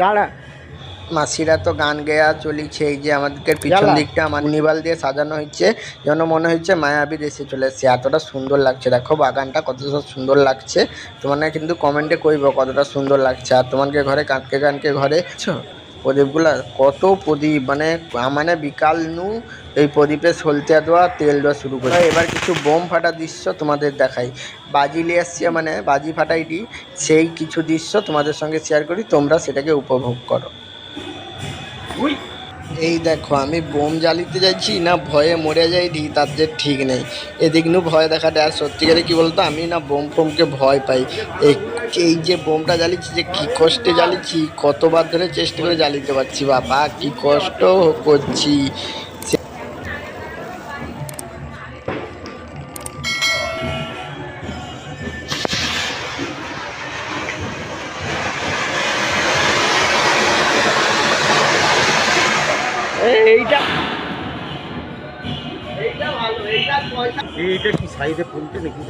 দাঁড়া। মাসিরা তো গান গেয়া চলিছে এই যে আমাদেরকে পিছন দিকটা আমার নিবাল দিয়ে সাজানো হচ্ছে যেন মনে হচ্ছে মায়াবী দেশে চলে এসছে। এতটা সুন্দর লাগছে দেখো বাগানটা কতটা সুন্দর লাগছে। তোমার কিন্তু কমেন্টে কইব কতটা সুন্দর লাগছে আর তোমাকে ঘরে কাঁদকে কানকে ঘরে প্রদীপগুলা কত প্রদীপ মানে মানে বিকাল নু এই প্রদীপে সলতে দেওয়া তেল দেওয়া শুরু করে এবার কিছু বোম ফাটা দৃশ্য তোমাদের দেখাই। বাজি নিয়ে এসছি মানে বাজি ফাটাইটি সেই কিছু দৃশ্য তোমাদের সঙ্গে শেয়ার করি তোমরা সেটাকে উপভোগ করো। এই দেখো আমি বোম জ্বালিতে যাচ্ছি না ভয়ে মরে যাইনি তার যে ঠিক নেই। এদিক নু ভয় দেখাটা আর সত্যিকারে কি বলতো আমি না বোম ফোমকে ভয় পাই। এই এই যে বোমটা জ্বালিয়েছি যে কি কষ্টে জ্বালিয়েছি কতবার ধরে চেষ্টা করে জ্বালিতে পারছি বাবা কি কষ্ট করছি। এইটা এইটা ভালো এইটা এইটা কি সাইডে পড়তে নাকি?